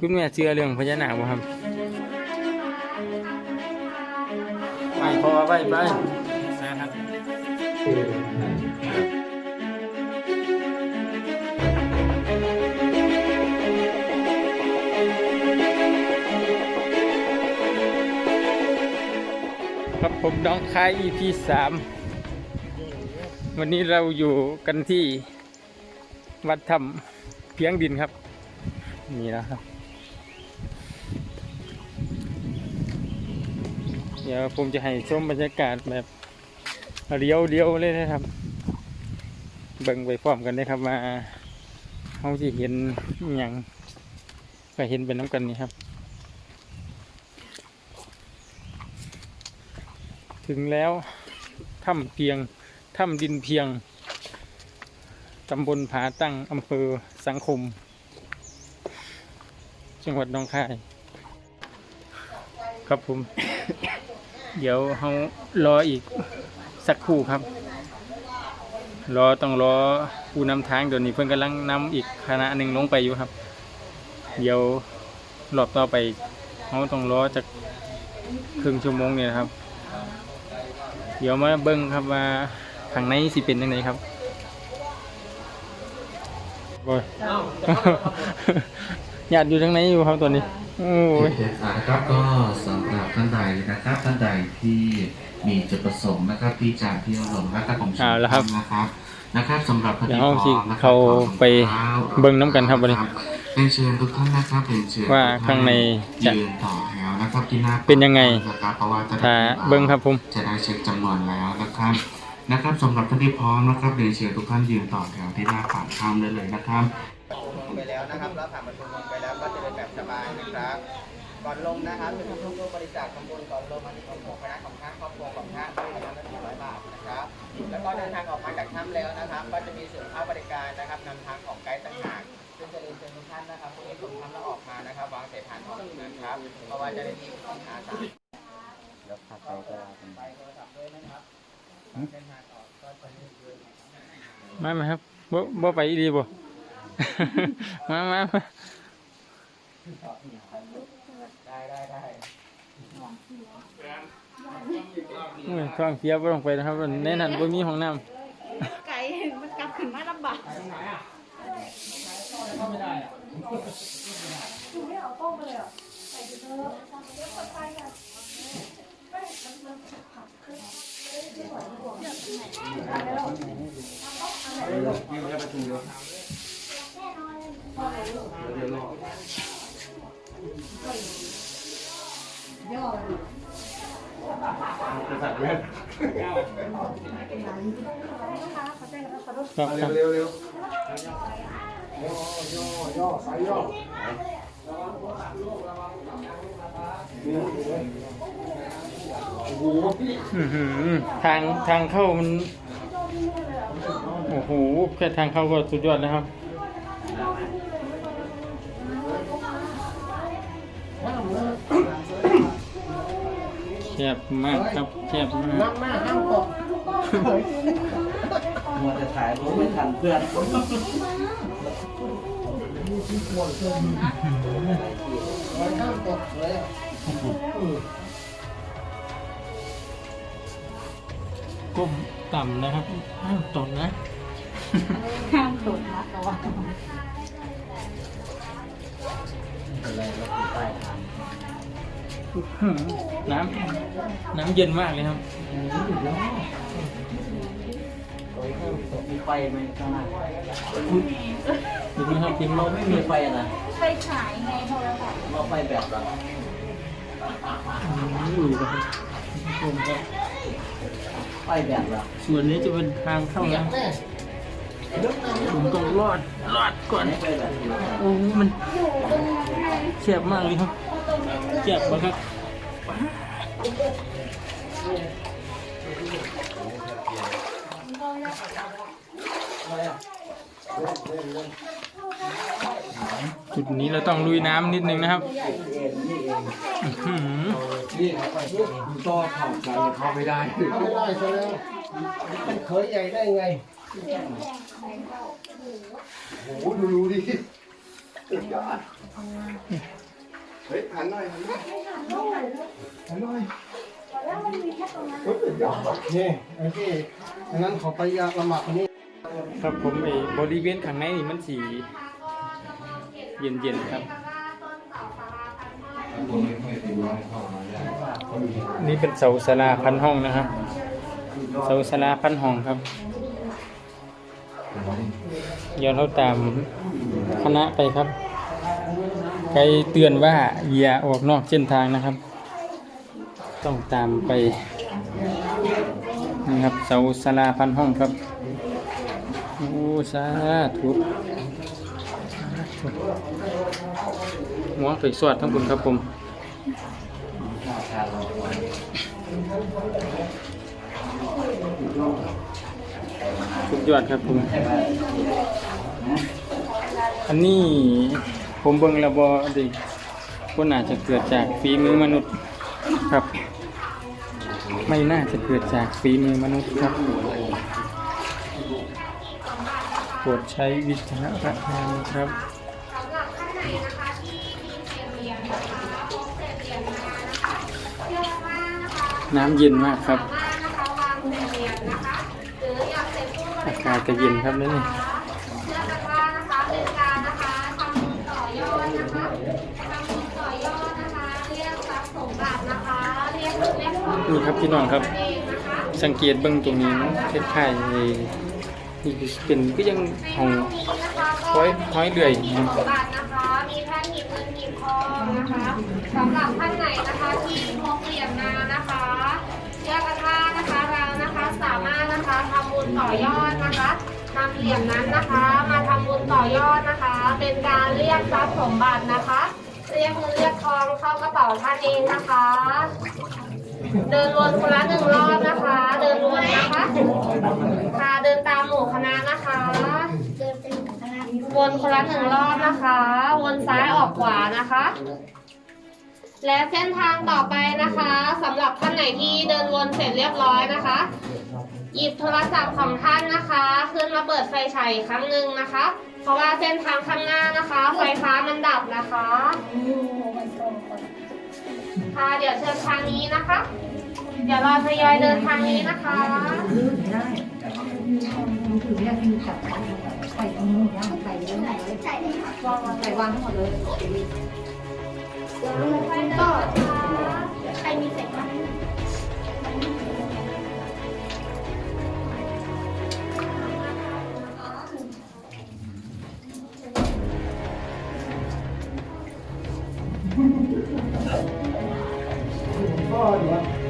คุณแม่เชื่อเรื่องพญานาคบ่ครับไปพอไปไปนะครับครับผมน้องคาย EP สามวันนี้เราอยู่กันที่วัดถ้ำเพียงดินครับ นี่นะครับ เดี๋ยวผมจะให้ชมบรรยากาศแบบเรียวเดียวๆเลยนะครับ เบิ่งไปพร้อมกันเลยครับว่าเขาจะเห็นอย่างก็เห็นเป็นน้ำกันนี่ครับ ถึงแล้วถ้ำเพียงถ้ำดินเพียงตำบลผาตั้งอำเภอสังคม จังหวัดหนองคาย ครับผม เดี๋ยวเขารออีกสักครู่ครับ รอต้องรอผู้นำทางเดี๋ยวนี้เพื่อนกำลังนำอีกคณะหนึ่งลงไปอยู่ครับ เดี๋ยวรอบต่อไปเขาต้องรอจากครึ่งชั่วโมงเนี่ยครับ เดี๋ยวมาเบิ้งครับว่าข้างในสิเป็นยังไงครับบอยญาติอยู่ทางไหนอยู่ครับตัวนี้ โอ้ยอ่านะครับก็สำหรับท่านใดนะครับท่านใดที่มีจุดประสงค์นะครับที่จะเที่ยวลงพระธาตุของเอาละครับ นะครับนะครับสำหรับพระเดี๋ยวที่เอาสิพร้อมนะครับเข้าไปเบิ่งน้ำกันครับวันนี้เรียนเชิญทุกท่านนะครับเรียนเชิญว่าทุกท่ข้างในจะยืนต่อแถวนะครับที่หน้าเป็นยังไงนะครับเพราะว่าจะถ้าเบิ่งครับผมจะได้เช็คจำนวนแล้วนะครับนะครับสำหรับท่านที่พร้อมนะครับเรียนเชิญทุกท่านยืนต่อแถวที่หน้าปากถ้ำได้เลยนะครับไปแล้วนะครับแล้วผ่านประชุมลงไป บบสบายนะครับก่อนลงนะครับจะทำร่วมร่วมบริจาคทำบุญก่อนลงมาที่ของคณะของท่านครอบครัวของท่านด้วยคณะละหนึ่งร้อยบาทนะครับ แล้วก็เดินทางออกมาจากถ้ำแล้วนะครับ ก็จะมีส่วนเข้าบริการนะครับนำทางของไกด์ต่างหากซึ่งจะเรียนเชิญทุกท่านนะครับพวกนี้ลงถ้ำแล้วออกมานะครับ วางเศษฐานออกนะครับเพราะว่าจะได้มีปัญหาสามแล้วขับไปก็ไปโทรศัพท์ด้วยนะครับเส้นทางออกก็จะมีเยอะมาไหมครับบ่บ่ไปอีดีบ่มามามา ได้ได้ได้โอ้ยท้องเสียบ่ต้องไปนะครับในนั้นบ่มีห้องน้ำไก่มันกลับขึ้นมาลำบาก ยอเยสั่รับเร็วเร็วย่อย่อย่อสายย่อโอ้โหทางทางเข้ามัน โอ้โหแค่ทางเข้าก็สุดยอดนะครับ แคบมากครับแคบมากมัวจะถ่ายรูปไม่ทันเพื่อนก้มต่ำนะครับห้ามตกนะห้ามตดนะแต่ว่าอื้อหือ น้ำน้ำเย็นมากเลยครับมีไฟไหมข้างหน้าดูนะครับทีมเราไม่มีมีไฟนะไปฉายไงโทรศัพท์เราไฟแบบละอยู่ครับผมครับไฟแบบละส่วนนี้จะเป็นทางเข้านะผมต้องรอดรอดก่อนไฟแบบนี้โอ้มันแคบมากเลยครับ แคบมาครับจุดนี้เราต้องลุยน้ำนิดนึงนะครับอื้อหือก็เข้าใจเข้าไม่ได้เข้าไม่ได้ซะแล้วมันเคยใหญ่ได้ไงโอ้โหดูดูดิสุดยอด เฮ้ยหันหน่อยหันหน่อยหันหน่อยนี่ไอ้ที่อันนั้นเขาไปยากลำบากกว่านี้ครับผมไอ้บริเวณข้างในนี่มันสีเย็นๆครับ นี่เป็นเสาศาลาพันห้องนะครับเสาศาลาพันห้องครับย้อนเขาตามคณะไปครับไกลเตือนว่าอย่าออกนอกเส้นทางนะครับ ต้องตามไปนะครับเสาศาลาพันห้องครับโอ้สาธุหัวไปสวดทั้งบุญครับผมสุดยอดครับผมอันนี้ ผมเบิ่งแล้วบ่ดิบ่น่าจะเกิดจากฝีมือมนุษย์ครับ ไม่น่าจะเกิดจากฝีมือมนุษย์ครับโปรดใช้วิจารณญาณครับน้ำเย็นมากครับ อากาศก็เย็นครับนี่ นี่ครับพี่น้องครับ สังเกตเบื้องตรงนี้มันคล้ายๆไอ้นี่เป็นก็ยังห้องห้อยห้อยเดื่อยนะบาทนะคะมีแท่นหีบเงินหีบทองนะคะสำหรับท่านไหนนะคะที่พกเหรียญมานะคะเชือกกระทานะคะเรานะคะสามารถนะคะทำบุญต่อยอดนะคะนำเหรียญนั้นนะคะ มาทำบุญต่อยอดนะคะ เป็นการเรียกทรัพย์สมบัตินะคะ เรียกเงินเรียกทองเข้ากระเป๋าท่านเองนะคะ เดินวนคนละหนึ่งรอบนะคะ เดินวนนะคะค่ะเดินตามหมู่คณะนะคะวนคนละหนึ่งรอบนะคะ วนซ้ายออกขวานะคะ และเส้นทางต่อไปนะคะสำหรับท่านไหนที่เดินวนเสร็จเรียบร้อยนะคะ หยิบโทรศัพท์ของท่านนะคะ ขึ้นมาเปิดไฟฉายอีกครั้งหนึ่งนะคะ เพราะว่าเส้นทางข้างหน้านะคะ ไฟฟ้ามันดับนะคะ คะเดี๋ยวเชิญทางนี้นะคะ เดี๋ยวเราทยอยเดินทางนี้นะคะ ได้ถือนี่ยมีจับใส่ตรงนู้นใส่เยอะใส่วางใส่วางทั้งหมดเลยก็ใครมีใส่บ้าง glória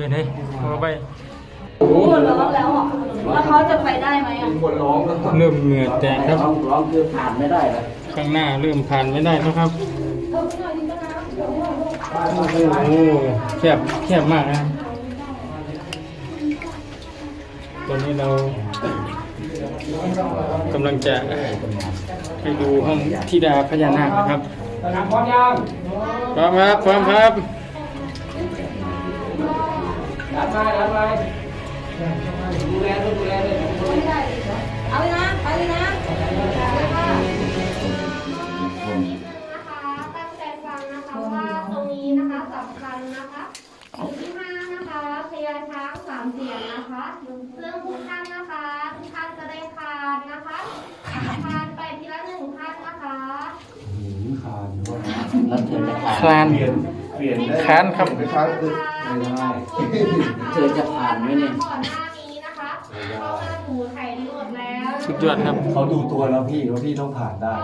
เปิดให้เอาไปปวดร้องแล้วอะแล้วเขาจะไปได้ไหมอะเริ่มเหงื่อแตกครับร้องคือผ่านไม่ได้เลยข้างหน้าเริ่มผ่านไม่ได้แล้วครับโอ้โหแคบแคบมากนะครับตอนนี้เรากำลังจะไปดูห้องธิดาพญานาคนะครับพร้อมยังพร้อมครับพร้อมครับ ได้ไปได้ไปดูแลตัวดูแลเอาเลยนะไปเลยนะนะคะตั้งใจฟังนะคะว่าตรงนี้นะคะสำคัญนะคะจุดที่ห้านะคะพญาช้างสามเสียนนะคะซึ่งทุกท่านนะคะทุกท่านจะได้คานนะคะคานไปทีละหนึ่งท่านนะคะแล้วเธอจะผ่านคลานคานครับ ไปพักคือเธอจะผ่านไหมเนี่ยก่อนหน้านี้นะคะเพราะว่าหนูถ่ายรูปแล้วสุดยอดครับ เขาดูตัวแล้วพี่ว่าพี่ต้องผ่านได้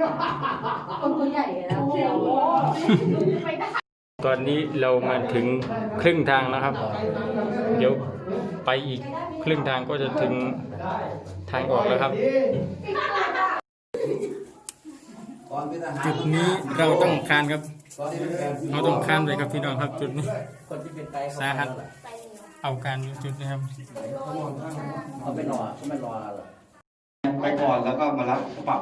คคนตัวใหญ่แล้วตอนนี้เรามาถึงครึ่งทางแล้วครับ เดี๋ยวไปอีกครึ่งทางก็จะถึงทางออกแล้วครับ จุดนี้เราต้องคานครับ เราต้องคานเลยครับพี่น้องครับจุดนี้สาหัสเอาการอยู่จุดนี้ครับเขาไม่รอเขาไม่รอหรอกไปก่อนแล้วก็มารับกระเป๋า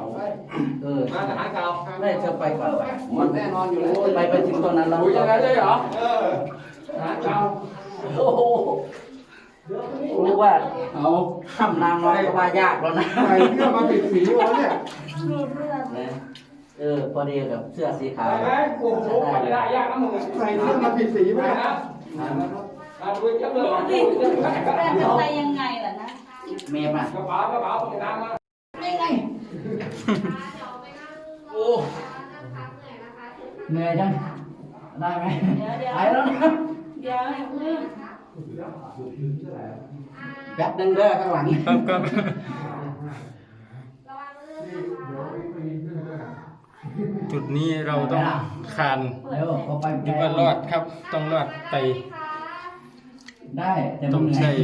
เออมาหาเก่าไม่เธอไปก่อนมันแน่นอนอยู่แล้วไปไปถึงตรงนั้นแล้วยังไงเลยเหรอเออหาเก่าโอ้โหนึกว่าเอาข้ามนางน้อยก็ว่ายากแล้วนะใส่เสื้อมาผิดสีวะเนี่ยนะ เออพอดีกับเสื้อสีขาวโอ้โหใส่เสื้อมาผิดสีไหมแต่จะไปยังไงล่ะนะเมมอะไม่ไงโอ้เหนื่อยจังได้ไหมเดี๋ยวเดี๋ยวไปแล้วนะเดี๋ยวอย่าเพิ่งแป๊บนึงเด้อข้างหลังครับครับ จุดนี้เราต้องคานเร็วเอาไปหรือว่ารอดครับ ต้องรอดไป ได้แต่ต้องมันเหนื่ใช้อย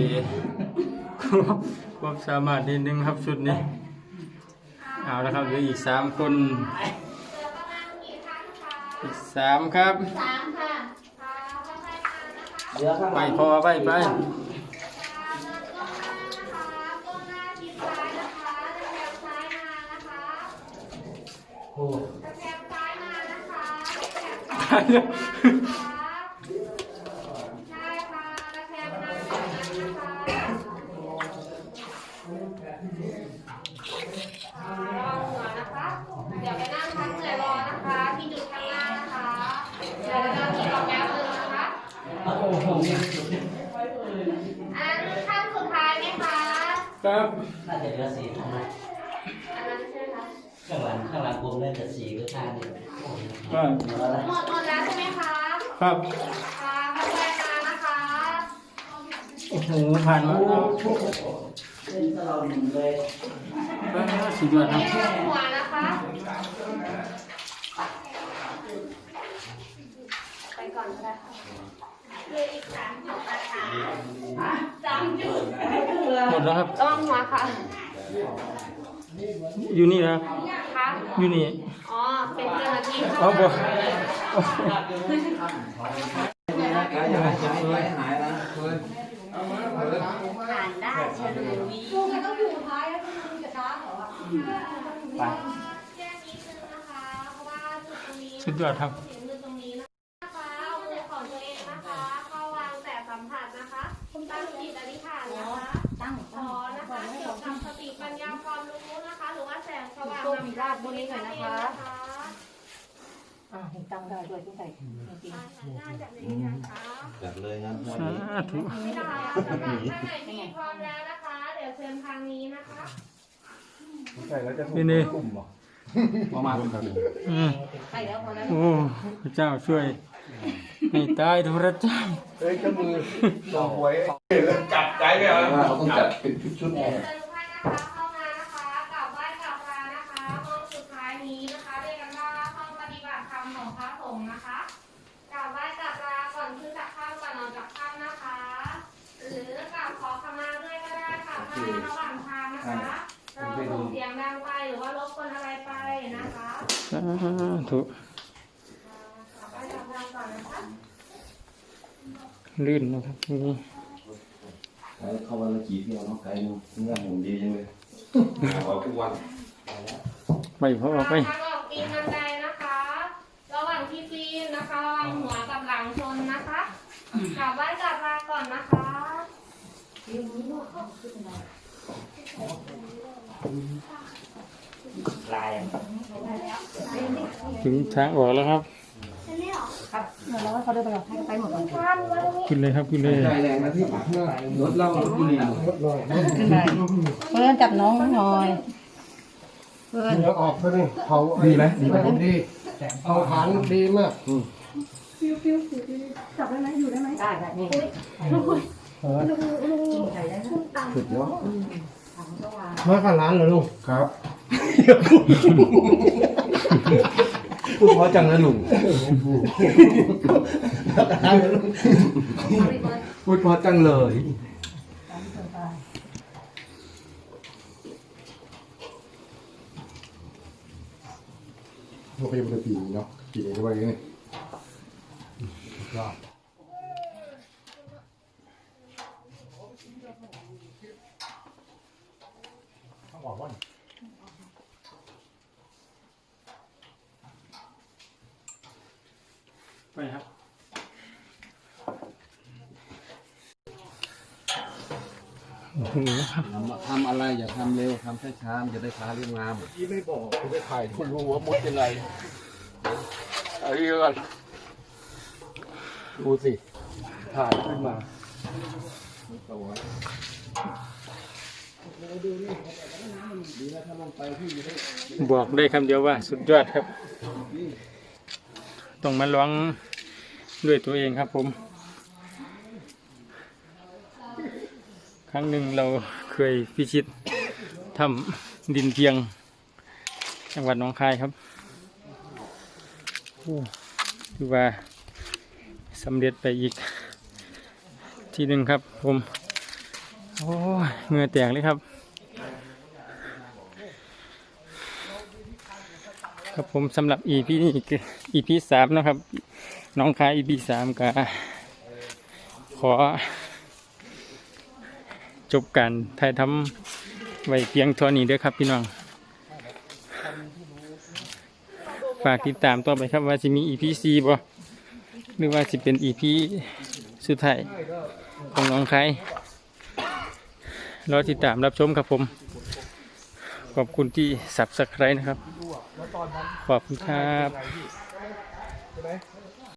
ความสามารถนิดนึงครับชุดนี้ เอาละครับเหลืออีกสามคน อีกสามครับ สามค่ะเหลือข้างหไปลังพอไปไปโอ้ คะที่จุดข้างหน้านะคะเดี๋ยวเราจะรอแป๊บนึงนะคะโอ้โหอันนั้นขั้นสุดท้ายไหมคะครับน่าจะเหลือสี่ข้างหลังอันนั้นใช่ไหมคะ ข้างหลังข้างหลังผมน่าจะสี่หรือห้าเนี่ยครับเหลือแล้วหมดหมดแล้วใช่ไหมคะครับค่ะเข้าใจมานะคะโอ้โหผ่านมาแล้วเล่นตลอดเลยสุดยอดครับเรียกหัวนะคะไปก่อนก็ได้ค่ะเหลืออีกสามจุดนะคะสามจุดหมดแล้วครับระวังหัวค่ะ อยู่นี่นะครับค่ะอยู่นี่อ๋อ เป็นเจ้าหน้าที่เอาบ่อ่านได้เฉลยวีต้องอยู่ท้ายแล้วต้องมีกระทะเหรอไปแจ้งนิดนึงนะคะเพราะว่าจุดตรงนี้สุดยอดครับ ว่างโชคมีลาภบุญนี้หน่อยนะคะคะอ่าเห็นตั้งได้ด้วยที่ใส่จริงน่าจะเป็นนะคะจัดเลยงั้นสาธุไม่ได้สำหรับท่านไหนที่พร้อมแล้วนะคะ เดี๋ยวเชิญทางนี้นะคะใส่แล้วจะถูกนี่นี่กลุ่มเหรอประมาณอืมๆใส่แล้วพอแล้วโอ้พระเจ้าช่วยให้ตายทุกพระเจ้าเอ้ยเจ้ามือตัวหวยจับใจเลยเหรอเขาต้องจัดเป็นชุดๆ ค่ะถ้าระหว่างทางนะคะเราส่งเสียงดังไปหรือว่ารบกวนอะไรไปนะคะสาธุกราบไหว้กราบลาก่อนนะคะลื่นนะครับนี่เข้าวันละกี่เที่ยวเนาะไกลเนาะเงื่อนผมดีจังเลยออกทุกวันไปพอไปทางออกปีนบันไดนะคะ ระหว่างที่ปีนนะคะระวังหัวกับหลังชนนะคะกราบไหว้กราบลาก่อนนะคะ ลายถึงทางออกแล้วครับครับแล้วเขาเดินไปกับไปหมดเลยขึ้นเลยครับขึ้นเลยใจแรงนะพี่รถเราบุหรี่รถลอยขึ้นได้เพื่อนจับน้องหน่อยเพื่อนเดี๋ยวออกซะนี่เผาดีไหมดีไหมดีเผาฐานดีมากได้ได้นี่ สุดยอดมากับร้านเหรอลุงครับพูดเพราะจังนะลุงพูดเพราะจังเลยโอเคมันจะปีนี้เนาะปีนี้ด้วยนี่ก็ ไปครับโอ้โหครับทำทำอะไรอย่าทำเร็วทำช้าๆมันจะได้ค้าเรื่องงามที่ไม่บอกคุณไปถ่ายคุณรู้ว่ามดยังไงเอาอีกก่อนดูสิถ่ายขึ้นมาตัวบอกได้คำเดียวว่าสุดยอดครับ ต้องมาร้องด้วยตัวเองครับผม ครั้งหนึ่งเราเคยพิชิตถ้ำดินเพียง จังหวัดหนองคายครับถือว่าสำเร็จไปอีก ทีหนึ่งครับผม โอ้เหงื่อแตกเลยครับ ครับผมสำหรับ EP นี้คือ EP สามนะครับ น้องคาย EP สามก็ขอ จบการถ่ายทำไว้เพียงเท่านี้เด้อครับพี่น้อง ฝากติดตามต่อไปครับว่าจะมี EP สี่บ่หรือว่าจะเป็น EP สุดท้ายของน้องคายรอติดตามรับชมครับผม ขอบคุณที่สับสไครนะครับ ขอบคุณครับ